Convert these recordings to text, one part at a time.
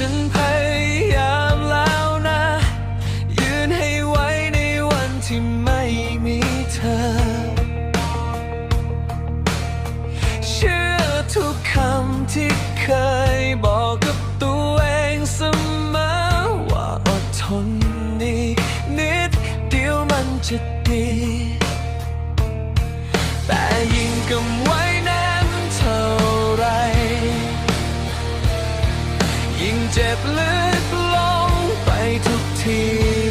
ฉันพยายามแล้วนะ ยืนให้ไว้ในวันที่ไม่มีเธอ เชื่อทุกคำที่เคยบอกกับตัวเองเสมอว่าอดทนอีกนิดเดียวมันจะดี แต่ยิ่งกำไว เจ็บลึกลงไปทุกที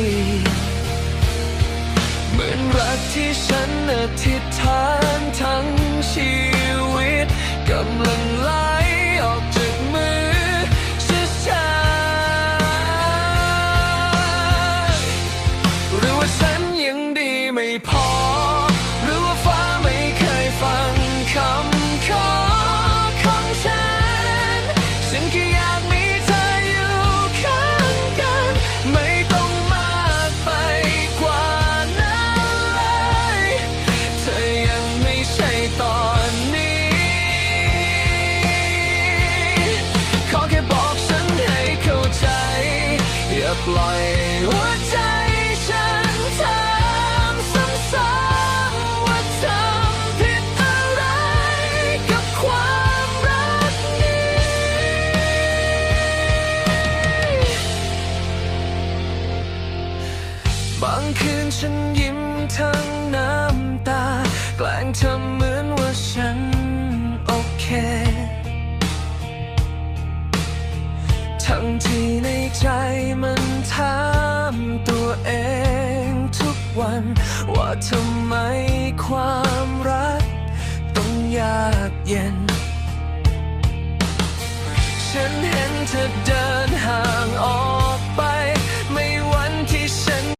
ปล่อยหัวใจฉันทำซ้ำๆว่าทำผิดอะไรกับความรักนี้ บางคืนฉันยิ้มทั้งน้ำตา แกล้งทำเหมือนว่าฉันโอเค ทั้งที่ใน ทำไมความรักต้องยากเย็น ฉันเห็นเธอเดิน